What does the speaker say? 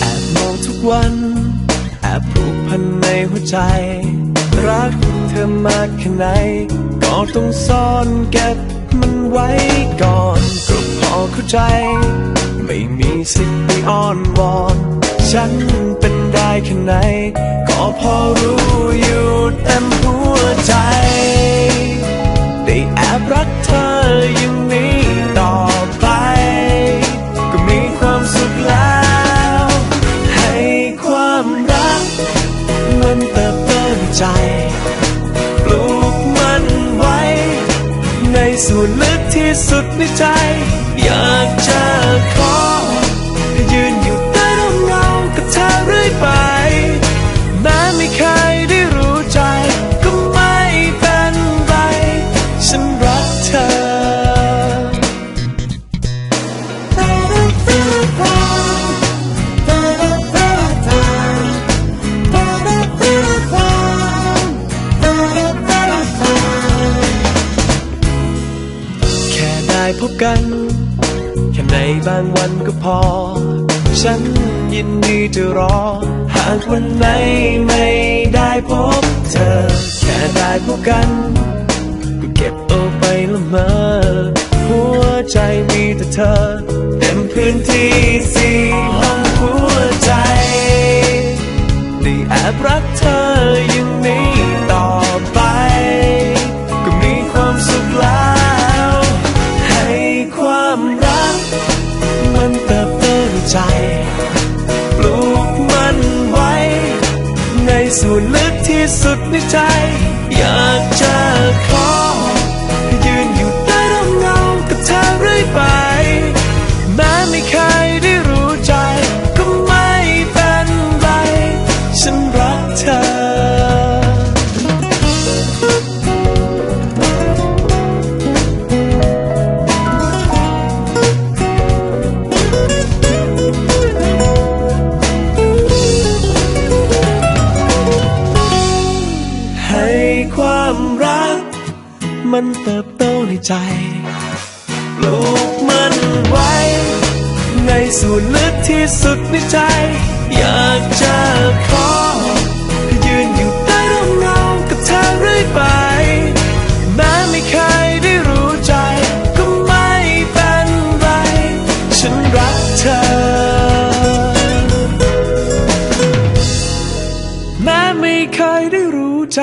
แอบมองทุกวันแอบผูกพันในหัวใจ รักเธอมากแค่ไหน ก็ต้องซ่อนเก็บมันไว้ก่อนก็พอเข้าใจ ไม่มีสิทธิ์ไปอ้อนวอน ฉันเป็น แค่ไหน ก็พอรู้อยู่เต็มหัวใจ ได้แอบรักเธออย่างนี้ต่อไป ก็มีความสุขแล้ว ให้ความรัก มันเติบโตในใจปลูกมันไว้ ในส่วนลึกที่สุดในใจ อยากจะ พบกัน แค่ในบางวันก็พอ ฉันยินดีจะรอ หากวันไหนไม่ได้พบเธอ แค่ได้พบกัน ก็เก็บเอาไปละเมอหัวใจมีแต่เธอ เต็มพื้นที่สีันเติบโตในใจ ปลูกมันไว้ ในส่วนลึกที่สุดในใจ อยากจะขอ ความรัก มันเติบโตในใจปลูกมันไว้ ในส่วนลึกที่สุดในใจ อยากจะขอ ยืนอยู่ใต้ร่มเงากับเธอเรื่อยไปแม้ไม่เคยได้รู้ใจ ก็ไม่เป็นไร ฉันรักเธอ แม้ไม่เคยได้รู้ใจ